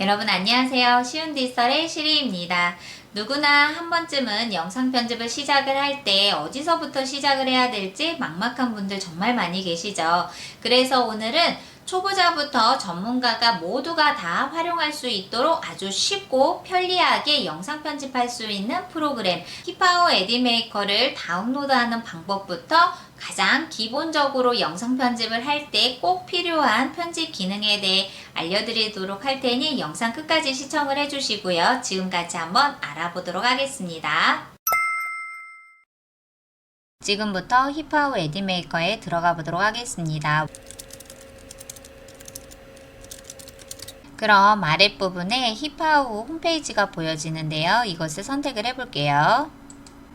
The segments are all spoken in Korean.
여러분 안녕하세요. 쉬운 디지털의 시리입니다. 누구나 한 번쯤은 영상 편집을 시작을 할 때 어디서부터 시작을 해야 될지 막막한 분들 정말 많이 계시죠. 그래서 오늘은 초보자부터 전문가가 모두가 다 활용할 수 있도록 아주 쉽고 편리하게 영상 편집할 수 있는 프로그램 히파오 에디메이커를 다운로드하는 방법부터 가장 기본적으로 영상 편집을 할 때 꼭 필요한 편집 기능에 대해 알려드리도록 할 테니 영상 끝까지 시청을 해주시고요. 지금 같이 한번 알아보도록 하겠습니다. 지금부터 히파오 에디메이커에 들어가 보도록 하겠습니다. 그럼 아랫부분에 힙하우 홈페이지가 보여지는데요. 이것을 선택을 해볼게요.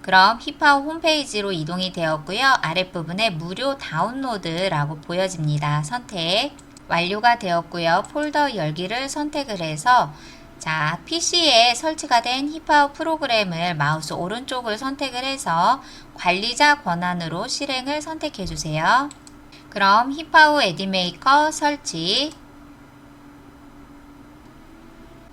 그럼 힙하우 홈페이지로 이동이 되었고요. 아랫부분에 무료 다운로드라고 보여집니다. 선택 완료가 되었고요. 폴더 열기를 선택을 해서 자, PC에 설치가 된 힙하우 프로그램을 마우스 오른쪽을 선택을 해서 관리자 권한으로 실행을 선택해 주세요. 그럼 힙하우 에디메이커 설치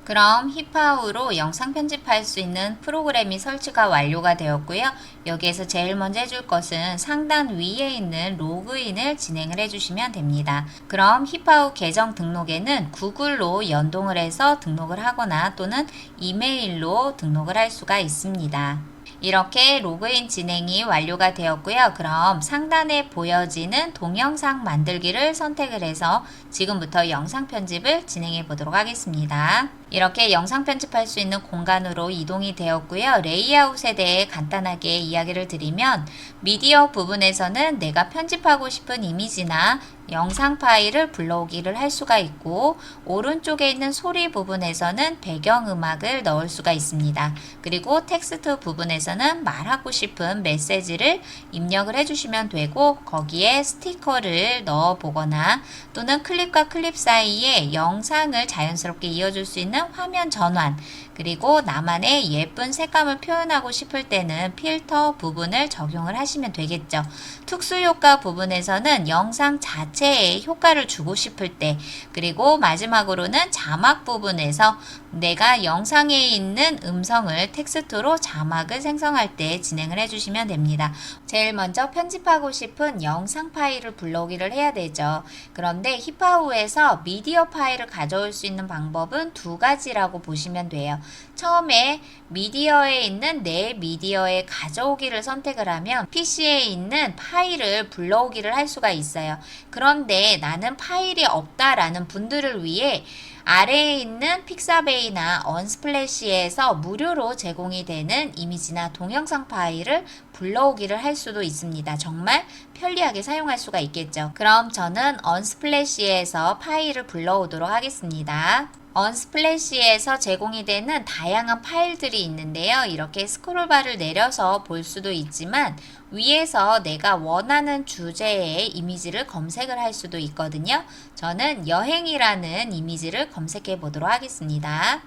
그럼 힙하우로 영상 편집할 수 있는 프로그램이 설치가 완료가 되었고요. 여기에서 제일 먼저 해줄 것은 상단 위에 있는 로그인을 진행을 해주시면 됩니다. 그럼 힙하우 계정 등록에는 구글로 연동을 해서 등록을 하거나 또는 이메일로 등록을 할 수가 있습니다. 이렇게 로그인 진행이 완료가 되었고요. 그럼 상단에 보여지는 동영상 만들기를 선택을 해서 지금부터 영상 편집을 진행해 보도록 하겠습니다. 이렇게 영상 편집할 수 있는 공간으로 이동이 되었고요. 레이아웃에 대해 간단하게 이야기를 드리면 미디어 부분에서는 내가 편집하고 싶은 이미지나 영상 파일을 불러오기를 할 수가 있고 오른쪽에 있는 소리 부분에서는 배경음악을 넣을 수가 있습니다. 그리고 텍스트 부분에서는 말하고 싶은 메시지를 입력을 해주시면 되고 거기에 스티커를 넣어 보거나 또는 클립과 클립 사이에 영상을 자연스럽게 이어줄 수 있는 화면 전환 그리고 나만의 예쁜 색감을 표현하고 싶을 때는 필터 부분을 적용을 하시면 되겠죠. 특수효과 부분에서는 영상 자체에 효과를 주고 싶을 때 그리고 마지막으로는 자막 부분에서 내가 영상에 있는 음성을 텍스트로 자막을 생성할 때 진행을 해주시면 됩니다. 제일 먼저 편집하고 싶은 영상 파일을 불러오기를 해야 되죠. 그런데 히파우에서 미디어 파일을 가져올 수 있는 방법은 두 가지라고 보시면 돼요. 처음에 미디어에 있는 내 미디어에 가져오기를 선택을 하면 PC에 있는 파일을 불러오기를 할 수가 있어요. 그런데 나는 파일이 없다라는 분들을 위해 아래에 있는 픽사베이나 언스플래시에서 무료로 제공이 되는 이미지나 동영상 파일을 불러오기를 할 수도 있습니다. 정말 편리하게 사용할 수가 있겠죠. 그럼 저는 언스플래시에서 파일을 불러오도록 하겠습니다. 언스플래시에서 제공이 되는 다양한 파일들이 있는데요. 이렇게 스크롤바를 내려서 볼 수도 있지만 위에서 내가 원하는 주제의 이미지를 검색을 할 수도 있거든요. 저는 여행이라는 이미지를 검색해 보도록 하겠습니다.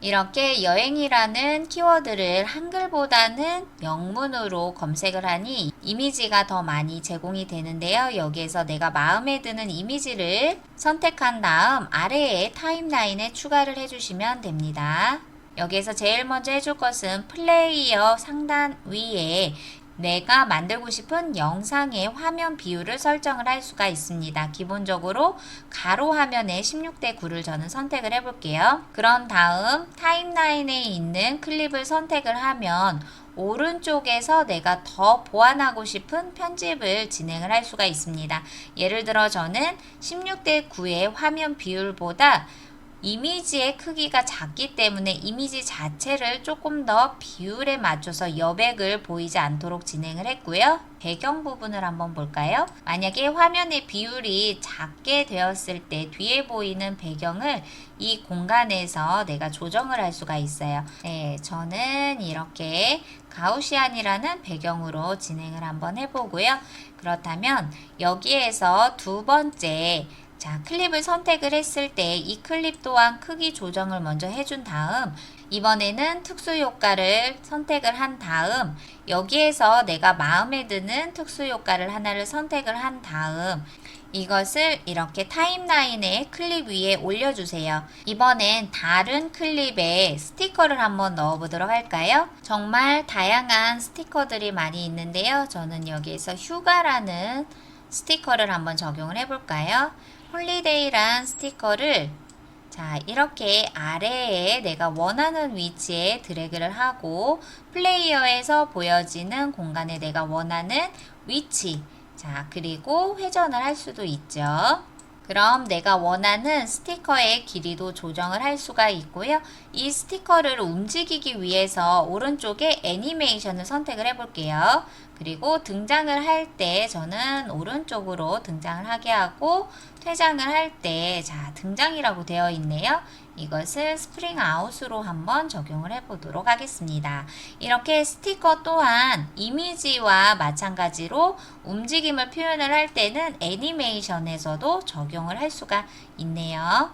이렇게 여행이라는 키워드를 한글보다는 영문으로 검색을 하니 이미지가 더 많이 제공이 되는데요. 여기에서 내가 마음에 드는 이미지를 선택한 다음 아래에 타임라인에 추가를 해주시면 됩니다. 여기에서 제일 먼저 해줄 것은 플레이어 상단 위에 내가 만들고 싶은 영상의 화면 비율을 설정을 할 수가 있습니다. 기본적으로 가로 화면에 16대 9를 저는 선택을 해볼게요. 그런 다음 타임라인에 있는 클립을 선택을 하면 오른쪽에서 내가 더 보완하고 싶은 편집을 진행을 할 수가 있습니다. 예를 들어 저는 16대 9의 화면 비율보다 이미지의 크기가 작기 때문에 이미지 자체를 조금 더 비율에 맞춰서 여백을 보이지 않도록 진행을 했고요. 배경 부분을 한번 볼까요? 만약에 화면의 비율이 작게 되었을 때 뒤에 보이는 배경을 이 공간에서 내가 조정을 할 수가 있어요. 네, 저는 이렇게 가우시안이라는 배경으로 진행을 한번 해보고요. 그렇다면 여기에서 두 번째 자, 클립을 선택을 했을 때 이 클립 또한 크기 조정을 먼저 해준 다음 이번에는 특수 효과를 선택을 한 다음 여기에서 내가 마음에 드는 특수 효과를 하나를 선택을 한 다음 이것을 이렇게 타임라인에 클립 위에 올려주세요. 이번엔 다른 클립에 스티커를 한번 넣어보도록 할까요? 정말 다양한 스티커들이 많이 있는데요. 저는 여기에서 휴가라는 스티커를 한번 적용을 해볼까요? 홀리데이란 스티커를 자, 이렇게 아래에 내가 원하는 위치에 드래그를 하고 플레이어에서 보여지는 공간에 내가 원하는 위치. 자, 그리고 회전을 할 수도 있죠. 그럼 내가 원하는 스티커의 길이도 조정을 할 수가 있고요. 이 스티커를 움직이기 위해서 오른쪽에 애니메이션을 선택을 해 볼게요. 그리고 등장을 할 때 저는 오른쪽으로 등장을 하게 하고 퇴장을 할 때 자, 등장이라고 되어 있네요. 이것을 스프링 아웃으로 한번 적용을 해 보도록 하겠습니다. 이렇게 스티커 또한 이미지와 마찬가지로 움직임을 표현을 할 때는 애니메이션에서도 적용을 할 수가 있네요.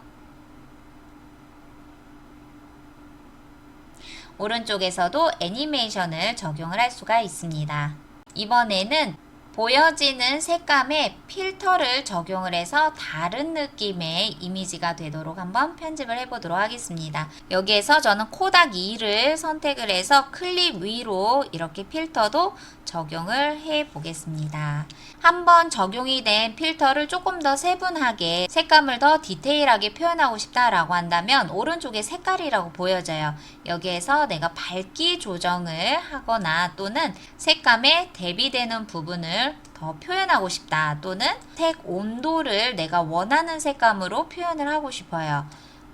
오른쪽에서도 애니메이션을 적용을 할 수가 있습니다. 이번에는 보여지는 색감에 필터를 적용을 해서 다른 느낌의 이미지가 되도록 한번 편집을 해보도록 하겠습니다. 여기에서 저는 코닥 2를 선택을 해서 클립 위로 이렇게 필터도 적용을 해 보겠습니다. 한번 적용이 된 필터를 조금 더 세분하게 색감을 더 디테일하게 표현하고 싶다라고 한다면 오른쪽에 색깔이라고 보여져요. 여기에서 내가 밝기 조정을 하거나 또는 색감에 대비되는 부분을 더 표현하고 싶다 또는 색 온도를 내가 원하는 색감으로 표현을 하고 싶어요.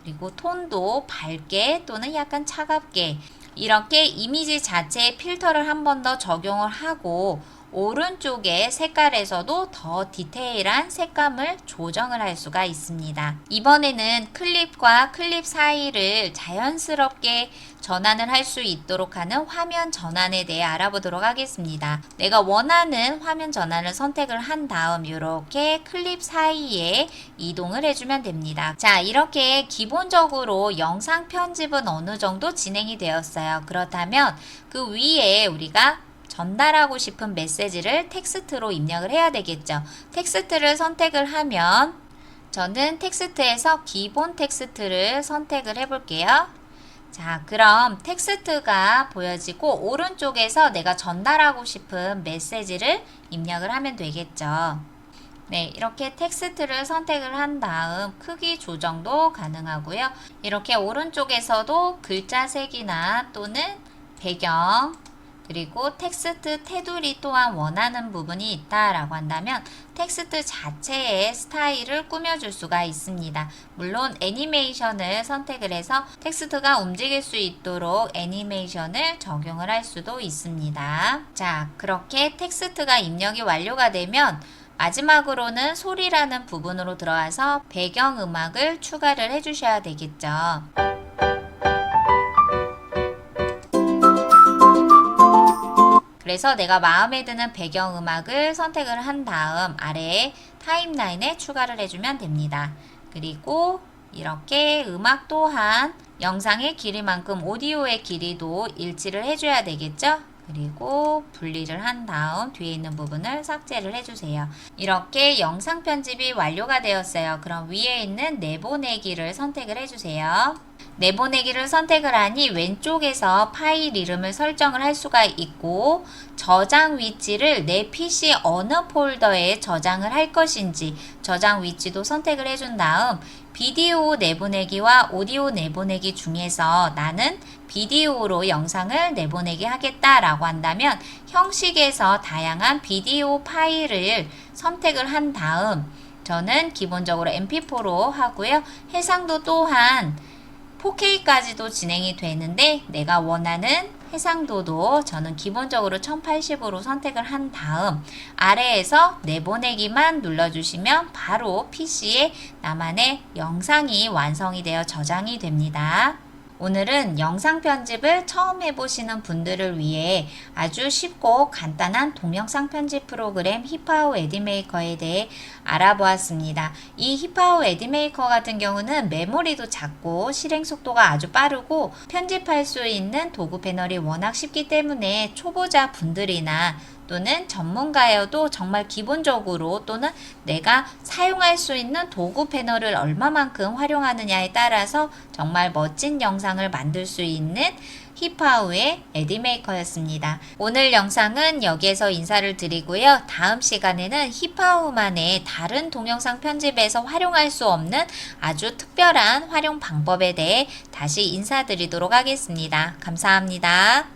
그리고 톤도 밝게 또는 약간 차갑게 이렇게 이미지 자체에 필터를 한 번 더 적용을 하고 오른쪽의 색깔에서도 더 디테일한 색감을 조정을 할 수가 있습니다. 이번에는 클립과 클립 사이를 자연스럽게 전환을 할 수 있도록 하는 화면 전환에 대해 알아보도록 하겠습니다. 내가 원하는 화면 전환을 선택을 한 다음 이렇게 클립 사이에 이동을 해주면 됩니다. 자, 이렇게 기본적으로 영상 편집은 어느 정도 진행이 되었어요. 그렇다면 그 위에 우리가 전달하고 싶은 메시지를 텍스트로 입력을 해야 되겠죠. 텍스트를 선택을 하면 저는 텍스트에서 기본 텍스트를 선택을 해 볼게요. 자, 그럼 텍스트가 보여지고 오른쪽에서 내가 전달하고 싶은 메시지를 입력을 하면 되겠죠. 네, 이렇게 텍스트를 선택을 한 다음 크기 조정도 가능하고요. 이렇게 오른쪽에서도 글자 색이나 또는 배경 그리고 텍스트 테두리 또한 원하는 부분이 있다라고 한다면 텍스트 자체의 스타일을 꾸며줄 수가 있습니다. 물론 애니메이션을 선택을 해서 텍스트가 움직일 수 있도록 애니메이션을 적용을 할 수도 있습니다. 자, 그렇게 텍스트가 입력이 완료가 되면 마지막으로는 소리라는 부분으로 들어와서 배경음악을 추가를 해주셔야 되겠죠. 그래서 내가 마음에 드는 배경음악을 선택을 한 다음 아래에 타임라인에 추가를 해주면 됩니다. 그리고 이렇게 음악 또한 영상의 길이만큼 오디오의 길이도 일치를 해줘야 되겠죠? 그리고 분리를 한 다음 뒤에 있는 부분을 삭제를 해주세요. 이렇게 영상 편집이 완료가 되었어요. 그럼 위에 있는 내보내기를 선택을 해주세요. 내보내기를 선택을 하니 왼쪽에서 파일 이름을 설정을 할 수가 있고 저장 위치를 내 PC 어느 폴더에 저장을 할 것인지 저장 위치도 선택을 해준 다음 비디오 내보내기와 오디오 내보내기 중에서 나는 비디오로 영상을 내보내기 하겠다라고 한다면 형식에서 다양한 비디오 파일을 선택을 한 다음 저는 기본적으로 mp4로 하고요. 해상도 또한 4K까지도 진행이 되는데 내가 원하는 해상도도 저는 기본적으로 1080으로 선택을 한 다음 아래에서 내보내기만 눌러주시면 바로 PC에 나만의 영상이 완성이 되어 저장이 됩니다. 오늘은 영상 편집을 처음 해보시는 분들을 위해 아주 쉽고 간단한 동영상 편집 프로그램 힙하우 에디메이커에 대해 알아보았습니다. 이 힙하우 에디메이커 같은 경우는 메모리도 작고 실행 속도가 아주 빠르고 편집할 수 있는 도구 패널이 워낙 쉽기 때문에 초보자 분들이나 또는 전문가여도 정말 기본적으로 또는 내가 사용할 수 있는 도구 패널을 얼마만큼 활용하느냐에 따라서 정말 멋진 영상을 만들 수 있는 힙하우의 에디메이커였습니다. 오늘 영상은 여기에서 인사를 드리고요. 다음 시간에는 힙하우만의 다른 동영상 편집에서 활용할 수 없는 아주 특별한 활용 방법에 대해 다시 인사드리도록 하겠습니다. 감사합니다.